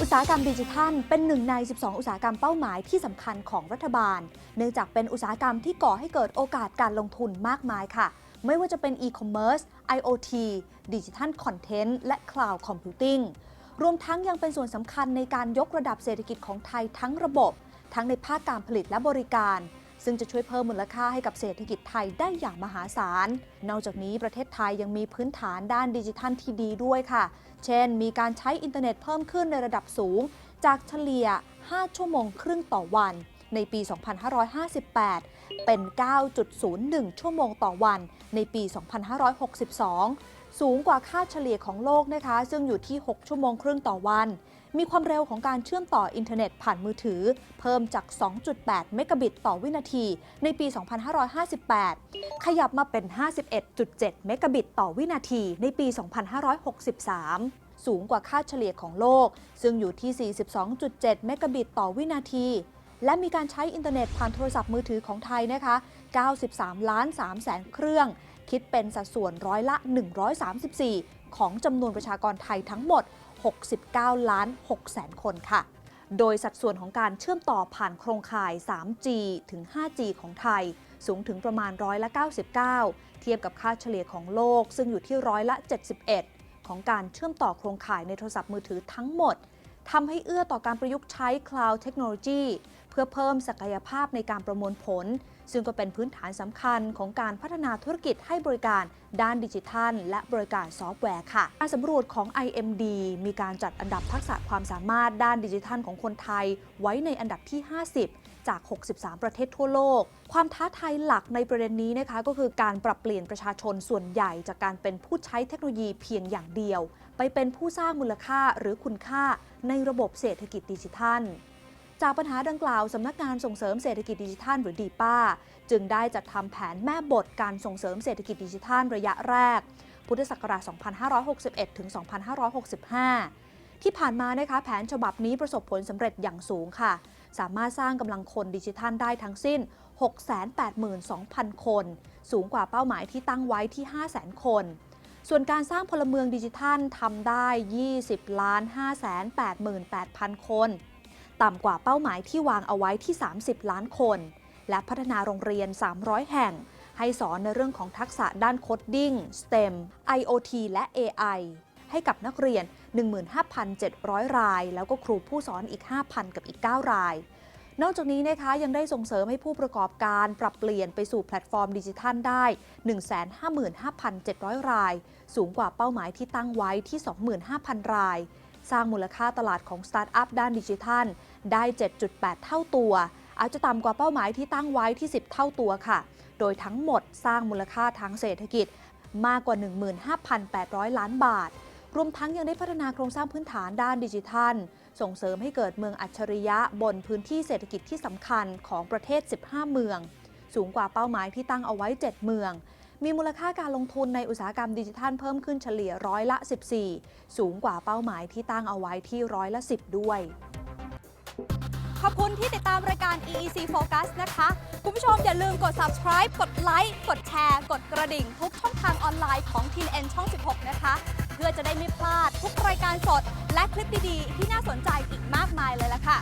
อุตสาหกรรมดิจิทัล เป็นหนึ่งใน 12 อุตสาหกรรมเป้าหมายที่สำคัญของรัฐบาล เนื่องจากเป็นอุตสาหกรรมที่ก่อให้เกิดโอกาสการลงทุนมากมายค่ะ ไม่ว่าจะเป็นอีคอมเมิร์ซ IoT ดิจิทัลคอนเทนต์และคลาวด์คอมพิวติ้งรวมทั้งยังเป็นส่วนสำคัญในการยกระดับเศรษฐกิจของไทยทั้งระบบ ทั้งในภาคการผลิตและบริการ ซึ่งจะช่วยเพิ่มมูลค่าให้กับเศรษฐกิจไทยได้อย่างมหาศาล นอกจากนี้ประเทศไทยยังมีพื้นฐานด้านดิจิทัลที่ดีด้วยค่ะ เช่น มีการใช้อินเทอร์เน็ตเพิ่มขึ้นในระดับสูง จากเฉลี่ย 5 ชั่วโมงครึ่งต่อวัน ในปี 2558 เป็น 9.01 ชั่วโมงต่อวัน ในปี 2562 สูงกว่าค่าเฉลี่ยของโลกนะคะ ซึ่งอยู่ที่ 6 ชั่วโมงครึ่งต่อวัน มีความเร็วของการเชื่อมต่ออินเทอร์เน็ตผ่านมือถือ เพิ่มจาก 2.8 เมกะบิตต่อวินาที ในปี 2558 ขยับมาเป็น 51.7 เมกะบิตต่อวินาทีในปี 2563สูงกว่าค่าเฉลี่ยของโลก ซึ่งอยู่ที่ 42.7 เมกะบิตต่อวินาที และมีการใช้อินเทอร์เน็ตผ่านโทรศัพท์มือถือของไทยนะคะ 93 ล้าน3แสนเครื่อง คิดเป็นสัดส่วนร้อยละ 134 ของจำนวนประชากรไทยทั้งหมด 69 ล้าน6แสนคนค่ะ โดยสัดส่วนของการเชื่อมต่อผ่านโครงข่าย 3G ถึง 5G ของไทย สูงถึงประมาณร้อยละ 99 เทียบกับค่าเฉลี่ยของโลก ซึ่งอยู่ที่ร้อยละ 71 ของการเชื่อมต่อโครงข่ายในโทรศัพท์มือถือทั้งหมดทำให้เอื้อต่อการประยุกต์ใช้ Cloud Technology พื่อเพิ่มศักยภาพในการประมวลผล ซึ่งก็เป็นพื้นฐานสำคัญของการพัฒนาธุรกิจให้บริการด้านดิจิทัล และบริการซอฟต์แวร์ค่ะ การสำรวจของ IMD มีการจัดอันดับทักษะความสามารถด้านดิจิทัลของคนไทย ไว้ในอันดับที่ 50 จาก 63 ประเทศทั่วโลก ความท้าทายหลักในประเด็นนี้นะคะก็คือการปรับเปลี่ยนประชาชนส่วนใหญ่จากการเป็นผู้ใช้เทคโนโลยีเพียงอย่างเดียว ไปเป็นผู้สร้างมูลค่าหรือคุณค่าในระบบเศรษฐกิจดิจิทัล จากปัญหาดังกล่าวสำนักงานส่งเสริมเศรษฐกิจดิจิทัลหรือดีป้า จึงได้จัดทำแผนแม่บทการส่งเสริมเศรษฐกิจดิจิทัลระยะแรก พุทธศักราช 2561 ถึง 2565 ที่ผ่านมานะคะแผนฉบับนี้ประสบผลสำเร็จอย่างสูงค่ะ สามารถสร้างกำลังคนดิจิทัลได้ทั้งสิ้น 682,000 คน สูงกว่าเป้าหมายที่ตั้งไว้ที่ 500,000 คนส่วนการสร้างพลเมืองดิจิทัลทำได้ 20 ล้าน 588,000 คน ต่ำกว่าเป้าหมายที่วางเอาไว้ที่ 30 ล้านคน และพัฒนาโรงเรียน 300 แห่ง ให้สอนในเรื่องของทักษะด้านโคดดิ้ง STEM IoT และ AI ให้กับนักเรียน 15,700 ราย แล้วก็ครูผู้สอนอีก 5,000 กับอีก 9 ราย นอกจากนี้นะคะยังได้ส่งเสริมให้ผู้ประกอบการปรับเปลี่ยนไปสู่แพลตฟอร์มดิจิทัลได้ 155,700 ราย สูงกว่าเป้าหมายที่ตั้งไว้ที่ 25,000 ราย สร้างมูลค่าตลาดของสตาร์ทอัพด้านดิจิทัล ได้ 7.8 เท่าตัว อาจจะต่ำกว่าเป้าหมายที่ตั้งไว้ที่ 10 เท่าตัวค่ะ โดยทั้งหมดสร้างมูลค่าทางเศรษฐกิจมากกว่า 15,800 ล้านบาท รวมทั้งยังได้พัฒนาโครงสร้างพื้นฐานด้านดิจิทัล ส่งเสริมให้เกิดเมืองอัจฉริยะบนพื้นที่เศรษฐกิจที่สำคัญของประเทศ 15 เมือง สูงกว่าเป้าหมายที่ตั้งเอาไว้ 7 เมือง มีมูลค่าการลงทุนในอุตสาหกรรมดิจิทัลเพิ่มขึ้นเฉลี่ยร้อยละ 14 สูงกว่าเป้าหมายที่ตั้งเอาไว้ที่ร้อยละ 10 ด้วย ขอบคุณที่ติดตามรายการ EEC Focus นะคะ คุณผู้ชมอย่าลืมกด subscribe กดไลค์กดแชร์ กดกระดิ่ง ทุกช่องทางออนไลน์ของ TNN ช่อง 16 นะคะ เพื่อจะได้ไม่พลาดทุกรายการสด และคลิปดีๆ ที่น่าสนใจอีกมากมายเลยล่ะค่ะ